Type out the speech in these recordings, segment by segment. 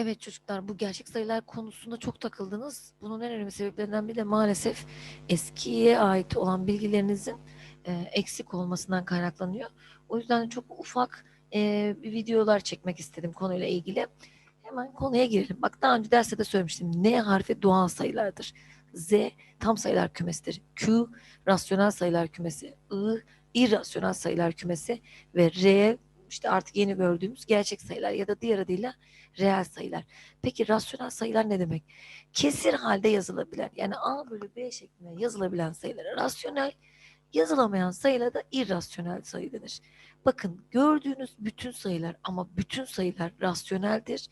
Evet çocuklar bu gerçek sayılar konusunda çok takıldınız. Bunun en önemli sebeplerinden biri de maalesef eskiye ait olan bilgilerinizin e, eksik olmasından kaynaklanıyor. O yüzden çok ufak e, videolar çekmek istedim konuyla ilgili. Hemen konuya girelim. Bak daha önce derste de söylemiştim. N harfi doğal sayılardır. Z tam sayılar kümesidir. Q rasyonel sayılar kümesi. I irrasyonel sayılar kümesi ve R işte artık yeni gördüğümüz gerçek sayılar ya da diğer adıyla reel sayılar. Peki rasyonel sayılar ne demek? Kesir halde yazılabilen yani A bölü B şeklinde yazılabilen sayılara rasyonel, yazılamayan sayılara da irrasyonel sayı denir. Bakın gördüğünüz bütün sayılar ama bütün sayılar rasyoneldir.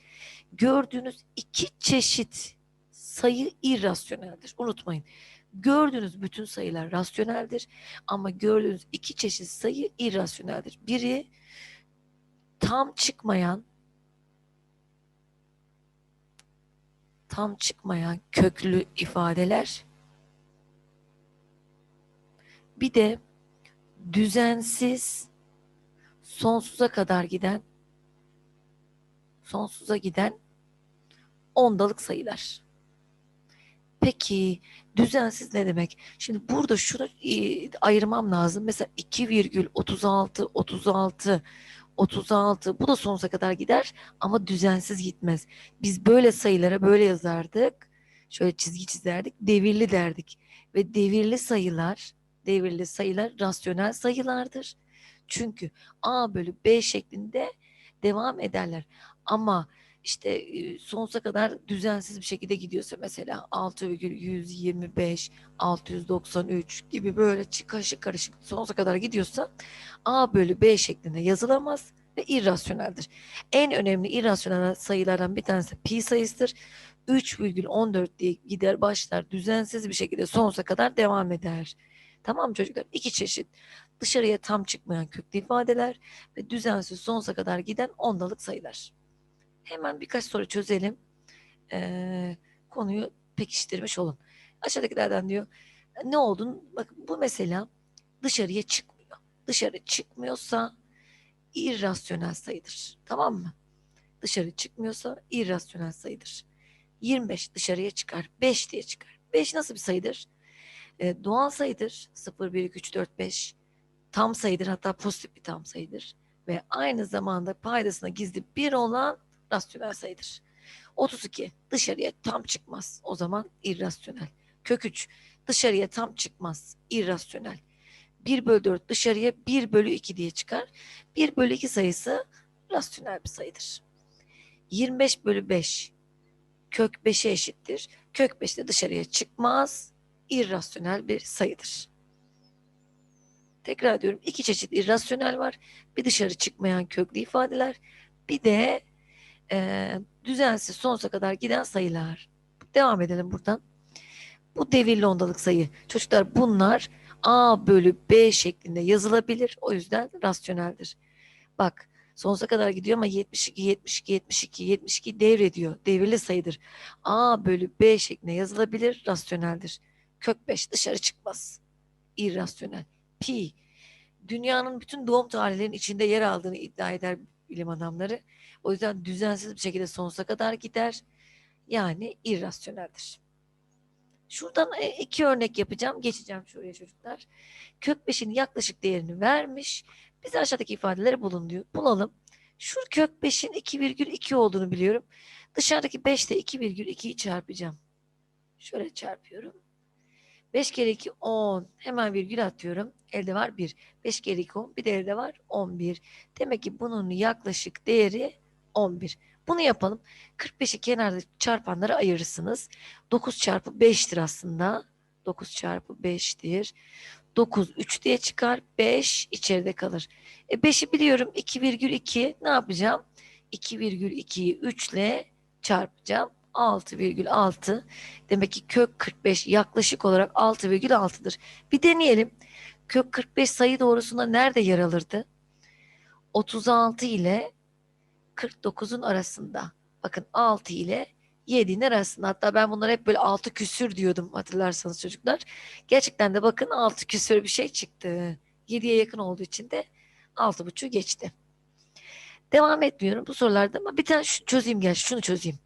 Gördüğünüz iki çeşit sayı irrasyoneldir. Unutmayın. Gördüğünüz bütün sayılar rasyoneldir ama gördüğünüz iki çeşit sayı irrasyoneldir. Biri tam çıkmayan tam çıkmayan köklü ifadeler bir de düzensiz sonsuza kadar giden sonsuza giden ondalık sayılar. Peki düzensiz ne demek? Şimdi burada şunu e, ayırmam lazım. Mesela 2,36 36 36 bu da sonsuza kadar gider ama düzensiz gitmez. Biz böyle sayılara böyle yazardık. Şöyle çizgi çizerdik. Devirli derdik. Ve devirli sayılar devirli sayılar rasyonel sayılardır. Çünkü A bölü B şeklinde devam ederler. Ama işte sonsuza kadar düzensiz bir şekilde gidiyorsa mesela 6,125, 693 gibi böyle karışık karışık sonsuza kadar gidiyorsa A bölü B şeklinde yazılamaz ve irrasyoneldir. En önemli irrasyonel sayılardan bir tanesi pi sayısıdır. 3,14 diye gider başlar düzensiz bir şekilde sonsuza kadar devam eder. Tamam çocuklar? İki çeşit. Dışarıya tam çıkmayan köklü ifadeler ve düzensiz sonsuza kadar giden ondalık sayılar. Hemen birkaç soru çözelim. Ee, konuyu pekiştirmiş olun. Aşağıdakilerden diyor ne oldun? Bakın bu mesela dışarıya çıkmıyor. Dışarı çıkmıyorsa irrasyonel sayıdır. Tamam mı? Dışarı çıkmıyorsa irrasyonel sayıdır. 25 dışarıya çıkar. 5 diye çıkar. 5 nasıl bir sayıdır? Ee, doğal sayıdır. 0, 1, 2, 3, 4, 5. Tam sayıdır. Hatta pozitif bir tam sayıdır. Ve aynı zamanda paydasına gizli 1 olan rasyonel sayıdır. 32 dışarıya tam çıkmaz. O zaman irrasyonel. Kök 3 dışarıya tam çıkmaz. irrasyonel. 1 bölü 4 dışarıya 1 bölü 2 diye çıkar. 1 bölü 2 sayısı rasyonel bir sayıdır. 25 bölü 5 kök 5'e eşittir. Kök 5 de dışarıya çıkmaz. irrasyonel bir sayıdır. Tekrar diyorum iki çeşit irrasyonel var. Bir dışarı çıkmayan köklü ifadeler. Bir de e, düzensiz sonsuza kadar giden sayılar. Devam edelim buradan. Bu devirli ondalık sayı. Çocuklar bunlar A bölü B şeklinde yazılabilir. O yüzden rasyoneldir. Bak sonsuza kadar gidiyor ama 72, 72, 72, 72 devrediyor. Devirli sayıdır. A bölü B şeklinde yazılabilir. Rasyoneldir. Kök 5 dışarı çıkmaz. İrrasyonel. Pi dünyanın bütün doğum tarihlerinin içinde yer aldığını iddia eder bilim adamları. O yüzden düzensiz bir şekilde sonsuza kadar gider. Yani irrasyoneldir. Şuradan e, iki örnek yapacağım. Geçeceğim şuraya çocuklar. Kök 5'in yaklaşık değerini vermiş. Bize aşağıdaki ifadeleri bulun diyor. Bulalım. Şu kök 5'in 2,2 olduğunu biliyorum. Dışarıdaki 5 ile 2,2'yi çarpacağım. Şöyle çarpıyorum. 5 kere 2 10. Hemen virgül atıyorum. Elde var 1. 5 kere 2 10. Bir de elde var 11. Demek ki bunun yaklaşık değeri 11. Bunu yapalım. 45'i kenarda çarpanlara ayırırsınız. 9 çarpı 5'tir aslında. 9 çarpı 5'tir. 9 3 diye çıkar. 5 içeride kalır. E 5'i biliyorum. 2,2 ne yapacağım? 2,2'yi 3 ile çarpacağım. 6,6 demek ki kök 45 yaklaşık olarak 6,6'dır. Bir deneyelim. Kök 45 sayı doğrusunda nerede yer alırdı? 36 ile 49'un arasında. Bakın 6 ile 7'nin arasında. Hatta ben bunları hep böyle 6 küsür diyordum hatırlarsanız çocuklar. Gerçekten de bakın 6 küsür bir şey çıktı. 7'ye yakın olduğu için de 6,5 geçti. Devam etmiyorum bu sorularda ama bir tane şu- çözeyim gel şunu çözeyim.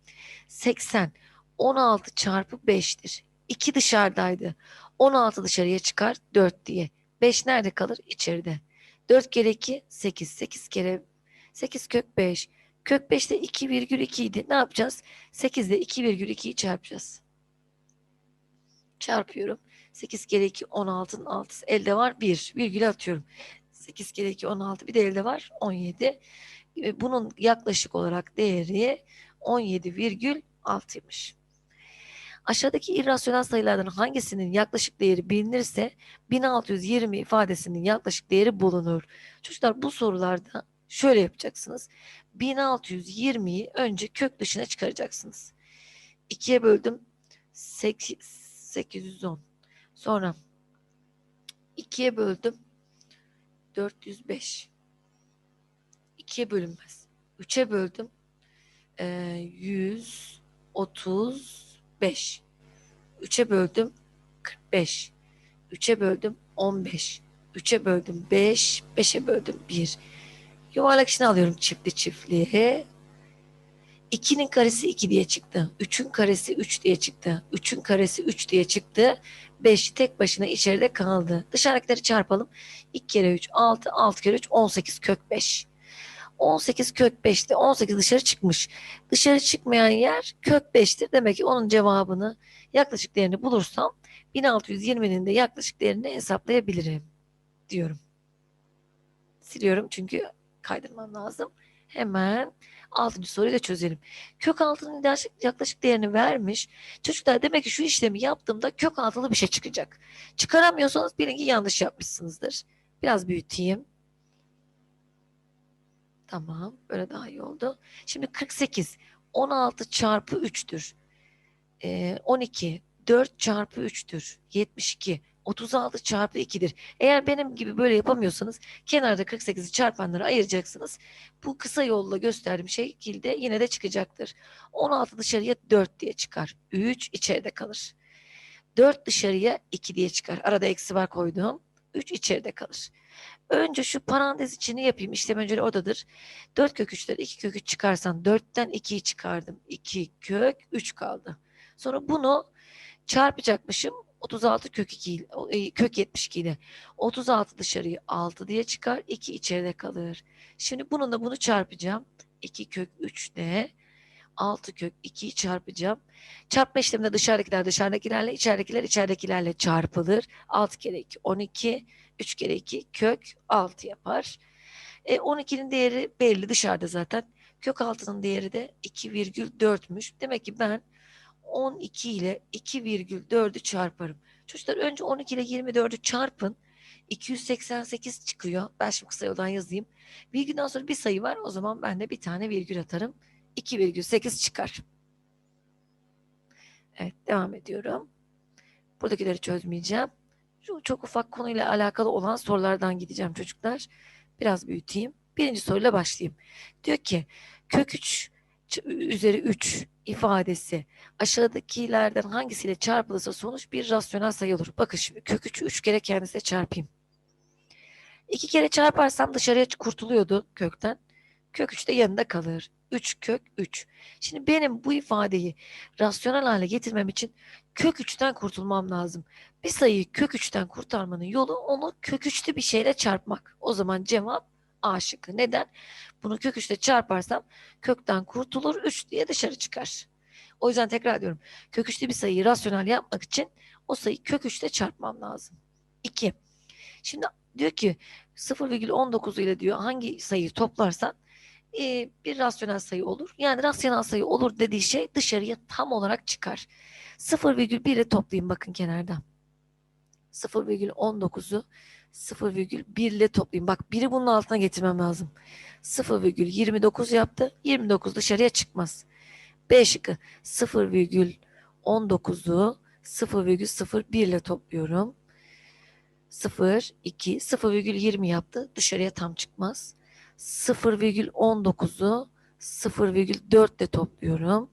80 16 çarpı 5'tir. 2 dışarıdaydı. 16 dışarıya çıkar 4 diye. 5 nerede kalır? İçeride. 4 kere 2 8. 8 kere 8 kök 5. Kök 5 de 2,2 idi. Ne yapacağız? 8 ile 2,2'yi çarpacağız. Çarpıyorum. 8 kere 2 16'nın 6'sı. Elde var 1. Virgül atıyorum. 8 kere 2 16. Bir de elde var 17. E, Bunun yaklaşık olarak değeri 17,6'ymış. Aşağıdaki irrasyonel sayılardan hangisinin yaklaşık değeri bilinirse 1620 ifadesinin yaklaşık değeri bulunur. Çocuklar bu sorularda şöyle yapacaksınız. 1620'yi önce kök dışına çıkaracaksınız. 2'ye böldüm 8, 810. Sonra 2'ye böldüm 405. 2'ye bölünmez. 3'e böldüm e, 135. 3'e böldüm 45. 3'e böldüm 15. 3'e böldüm 5. 5'e böldüm 1. Yuvarlak içine alıyorum çiftli çiftliğe. 2'nin karesi 2 diye çıktı. 3'ün karesi 3 diye çıktı. 3'ün karesi 3 diye çıktı. 5 tek başına içeride kaldı. Dışarıdakileri çarpalım. 2 kere 3 6, 6 kere 3 18 kök 5. 18 kök 5'te 18 dışarı çıkmış. Dışarı çıkmayan yer kök 5'tir. Demek ki onun cevabını yaklaşık değerini bulursam 1620'nin de yaklaşık değerini hesaplayabilirim diyorum. Siliyorum çünkü kaydırmam lazım. Hemen 6. soruyu da çözelim. Kök altının yaklaşık, yaklaşık değerini vermiş. Çocuklar demek ki şu işlemi yaptığımda kök altılı bir şey çıkacak. Çıkaramıyorsanız bilin ki yanlış yapmışsınızdır. Biraz büyüteyim. Tamam. Böyle daha iyi oldu. Şimdi 48. 16 çarpı 3'tür. Ee, 12. 4 çarpı 3'tür. 72. 36 çarpı 2'dir. Eğer benim gibi böyle yapamıyorsanız kenarda 48'i çarpanlara ayıracaksınız. Bu kısa yolla gösterdiğim şekilde yine de çıkacaktır. 16 dışarıya 4 diye çıkar. 3 içeride kalır. 4 dışarıya 2 diye çıkar. Arada eksi var koyduğum. 3 içeride kalır. Önce şu parantez içini yapayım. İşlem önceli odadır. 4 kök 3'ten 2 kök 3 çıkarsan 4'ten 2'yi çıkardım. 2 kök 3 kaldı. Sonra bunu çarpacakmışım. 36 kök 2 ile- o, e, kök 72 ile 36 dışarıya 6 diye çıkar. 2 içeride kalır. Şimdi bununla bunu çarpacağım. 2 kök 3 de 6 kök 2'yi çarpacağım. Çarpma işleminde dışarıdakiler dışarıdakilerle içeridekiler içeridekilerle çarpılır. 6 kere 2 12 3 kere 2 kök 6 yapar. E, 12'nin değeri belli dışarıda zaten. Kök 6'nın değeri de 2,4'müş. Demek ki ben 12 ile 2,4'ü çarparım. Çocuklar önce 12 ile 24'ü çarpın. 288 çıkıyor. Ben şimdi kısa yoldan yazayım. Virgülden sonra bir sayı var. O zaman ben de bir tane virgül atarım. 2,8 çıkar. Evet devam ediyorum. Buradakileri çözmeyeceğim. Şu çok ufak konuyla alakalı olan sorulardan gideceğim çocuklar. Biraz büyüteyim. Birinci soruyla başlayayım. Diyor ki kök 3 ç- üzeri 3 ifadesi aşağıdakilerden hangisiyle çarpılırsa sonuç bir rasyonel sayı olur. Bakın şimdi kök 3'ü 3 kere kendisine çarpayım. 2 kere çarparsam dışarıya kurtuluyordu kökten. Kök 3 de yanında kalır. 3 kök 3. Şimdi benim bu ifadeyi rasyonel hale getirmem için kök 3'ten kurtulmam lazım. Bir sayıyı kök 3'ten kurtarmanın yolu onu kök 3'lü bir şeyle çarpmak. O zaman cevap A şıkkı. Neden? Bunu kök 3'le çarparsam kökten kurtulur 3 diye dışarı çıkar. O yüzden tekrar ediyorum. Kök 3'lü bir sayıyı rasyonel yapmak için o sayıyı kök 3'le çarpmam lazım. 2. Şimdi diyor ki 0,19 ile diyor hangi sayıyı toplarsan e, bir rasyonel sayı olur. Yani rasyonel sayı olur dediği şey dışarıya tam olarak çıkar. 0,1 ile toplayayım bakın kenarda. 0,19'u 0,1 ile toplayayım. Bak biri bunun altına getirmem lazım. 0,29 yaptı. 29 dışarıya çıkmaz. B şıkkı 0,19'u 0,01 ile topluyorum. 0, 2, 0,20 yaptı. Dışarıya tam çıkmaz. 0,19'u 0,4 ile topluyorum.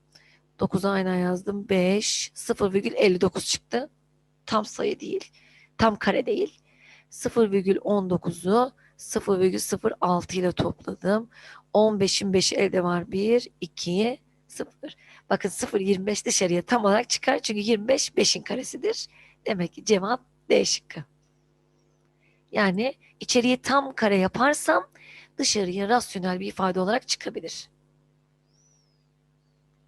9'u aynen yazdım. 5, 0,59 çıktı. Tam sayı değil. Tam kare değil. 0,19'u 0,06 ile topladım. 15'in 5'i elde var. 1, 2, 0. Bakın 0,25 dışarıya tam olarak çıkar. Çünkü 25 5'in karesidir. Demek ki cevap D şıkkı. Yani içeriye tam kare yaparsam dışarıya rasyonel bir ifade olarak çıkabilir.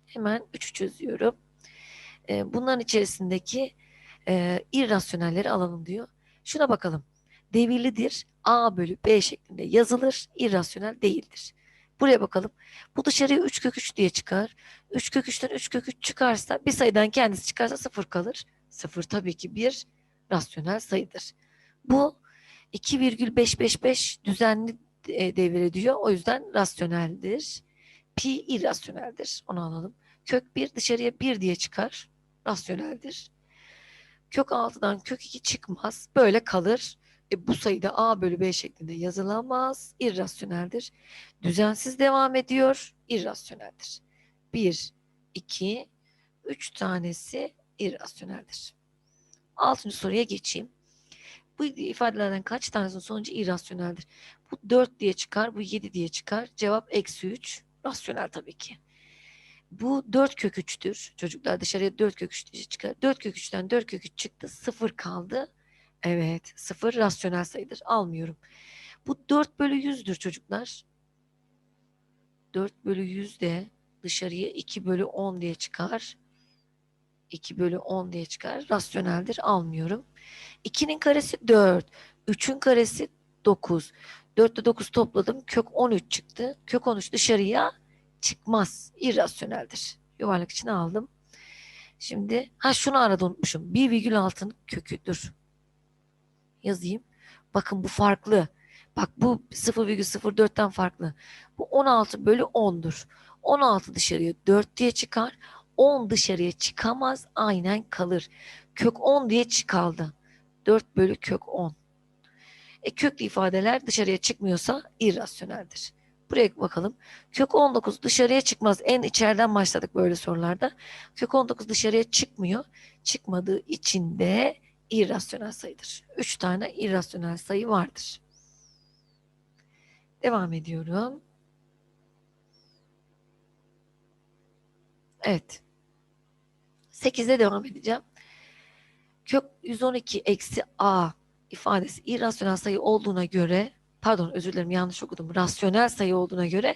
Hemen 3'ü çözüyorum. Ee, bunların içerisindeki e, irrasyonelleri alalım diyor. Şuna bakalım. Devirlidir. A bölü B şeklinde yazılır. İrrasyonel değildir. Buraya bakalım. Bu dışarıya 3 kök 3 diye çıkar. 3 kök 3'ten 3 kök 3 çıkarsa bir sayıdan kendisi çıkarsa 0 kalır. 0 tabii ki bir rasyonel sayıdır. Bu 2,555 düzenli e, devir ediyor. O yüzden rasyoneldir. Pi irrasyoneldir. Onu alalım. Kök 1 dışarıya 1 diye çıkar. Rasyoneldir. Kök 6'dan kök 2 çıkmaz. Böyle kalır. E, bu sayıda a bölü b şeklinde yazılamaz. İrrasyoneldir. Düzensiz devam ediyor. İrrasyoneldir. 1, 2, 3 tanesi irrasyoneldir. Altıncı soruya geçeyim. Bu ifadelerden kaç tanesinin sonucu irrasyoneldir? Bu 4 diye çıkar, bu 7 diye çıkar. Cevap eksi 3. Rasyonel tabii ki. Bu 4 kök 3'tür. Çocuklar dışarıya 4 kök 3 diye çıkar. 4 kök 3'ten 4 kök 3 çıktı. 0 kaldı. Evet. 0 rasyonel sayıdır. Almıyorum. Bu 4 bölü 100'dür çocuklar. 4 bölü 100 de dışarıya 2 bölü 10 diye çıkar. 2 bölü 10 diye çıkar. Rasyoneldir. Almıyorum. 2'nin karesi 4. 3'ün karesi 9. 4 ile 9 topladım. Kök 13 çıktı. Kök 13 dışarıya çıkmaz. İrrasyoneldir. Yuvarlak içine aldım. Şimdi ha şunu arada unutmuşum. 1,6'nın köküdür. Yazayım. Bakın bu farklı. Bak bu 0,04'ten farklı. Bu 16 bölü 10'dur. 16 dışarıya 4 diye çıkar. 10 dışarıya çıkamaz. Aynen kalır. Kök 10 diye çıkaldı. 4 bölü kök 10. E, köklü ifadeler dışarıya çıkmıyorsa irrasyoneldir. Buraya bakalım. Kök 19 dışarıya çıkmaz. En içeriden başladık böyle sorularda. Kök 19 dışarıya çıkmıyor. Çıkmadığı için de irrasyonel sayıdır. 3 tane irrasyonel sayı vardır. Devam ediyorum. Evet. 8'de devam edeceğim. Kök 112 eksi a ifadesi irrasyonel sayı olduğuna göre pardon özür dilerim yanlış okudum. Rasyonel sayı olduğuna göre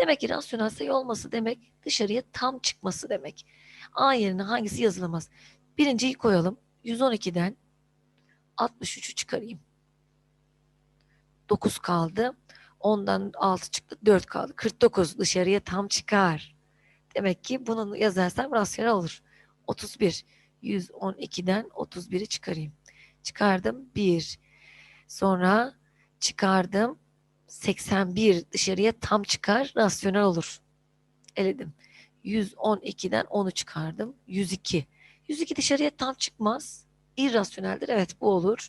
demek ki rasyonel sayı olması demek dışarıya tam çıkması demek. A yerine hangisi yazılamaz? Birinciyi koyalım. 112'den 63'ü çıkarayım. 9 kaldı. 10'dan 6 çıktı. 4 kaldı. 49 dışarıya tam çıkar. Demek ki bunu yazarsam rasyonel olur. 31. 112'den 31'i çıkarayım. Çıkardım 1. Sonra çıkardım 81 dışarıya tam çıkar rasyonel olur. Eledim. 112'den 10'u çıkardım. 102. 102 dışarıya tam çıkmaz. İrrasyoneldir. Evet bu olur.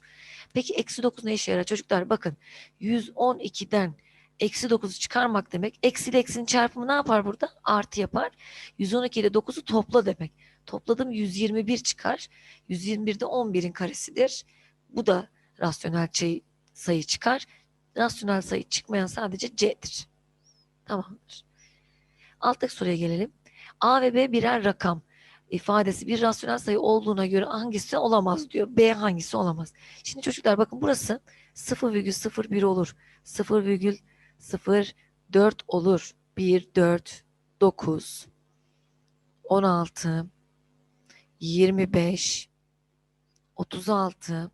Peki eksi 9 ne işe yarar? Çocuklar bakın 112'den eksi 9'u çıkarmak demek. Eksi ile eksinin çarpımı ne yapar burada? Artı yapar. 112 ile 9'u topla demek. Topladım 121 çıkar. 121 de 11'in karesidir. Bu da rasyonel sayı, sayı çıkar. Rasyonel sayı çıkmayan sadece C'dir. Tamamdır. Alttaki soruya gelelim. A ve B birer rakam ifadesi bir rasyonel sayı olduğuna göre hangisi olamaz diyor. B hangisi olamaz? Şimdi çocuklar bakın burası 0,01 olur. 0,04 olur. 1, 4, 9, 16, 25, 36,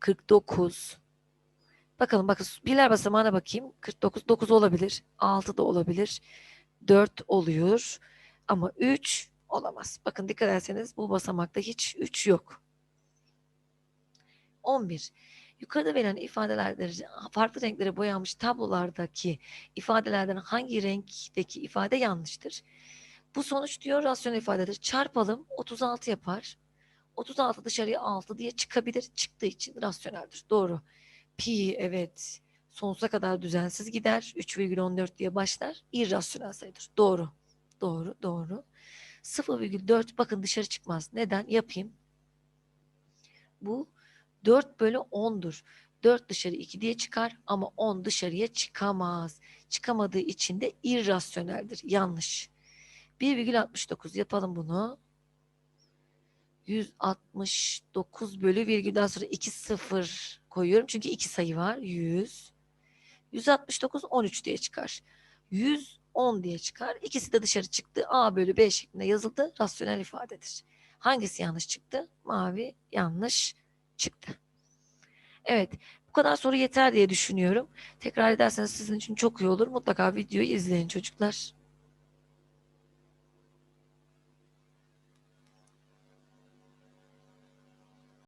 49. Bakalım bakın birler basamağına bakayım. 49, 9 olabilir. 6 da olabilir. 4 oluyor. Ama 3 olamaz. Bakın dikkat ederseniz bu basamakta hiç 3 yok. 11. Yukarıda verilen ifadelerde farklı renklere boyanmış tablolardaki ifadelerden hangi renkteki ifade yanlıştır? Bu sonuç diyor rasyonel ifadedir. Çarpalım 36 yapar. 36 dışarıya 6 diye çıkabilir. Çıktığı için rasyoneldir. Doğru. Pi evet sonsuza kadar düzensiz gider. 3,14 diye başlar. İrrasyonel sayıdır. Doğru. Doğru. Doğru. 0,4 bakın dışarı çıkmaz. Neden? Yapayım. Bu 4 bölü 10'dur. 4 dışarı 2 diye çıkar ama 10 dışarıya çıkamaz. Çıkamadığı için de irrasyoneldir. Yanlış. 1,69 yapalım bunu. 169 bölü virgülden sonra 2 sıfır koyuyorum. Çünkü iki sayı var. 100. 169 13 diye çıkar. 110 diye çıkar. İkisi de dışarı çıktı. A bölü B şeklinde yazıldı. Rasyonel ifadedir. Hangisi yanlış çıktı? Mavi yanlış çıktı. Evet. Bu kadar soru yeter diye düşünüyorum. Tekrar ederseniz sizin için çok iyi olur. Mutlaka videoyu izleyin çocuklar.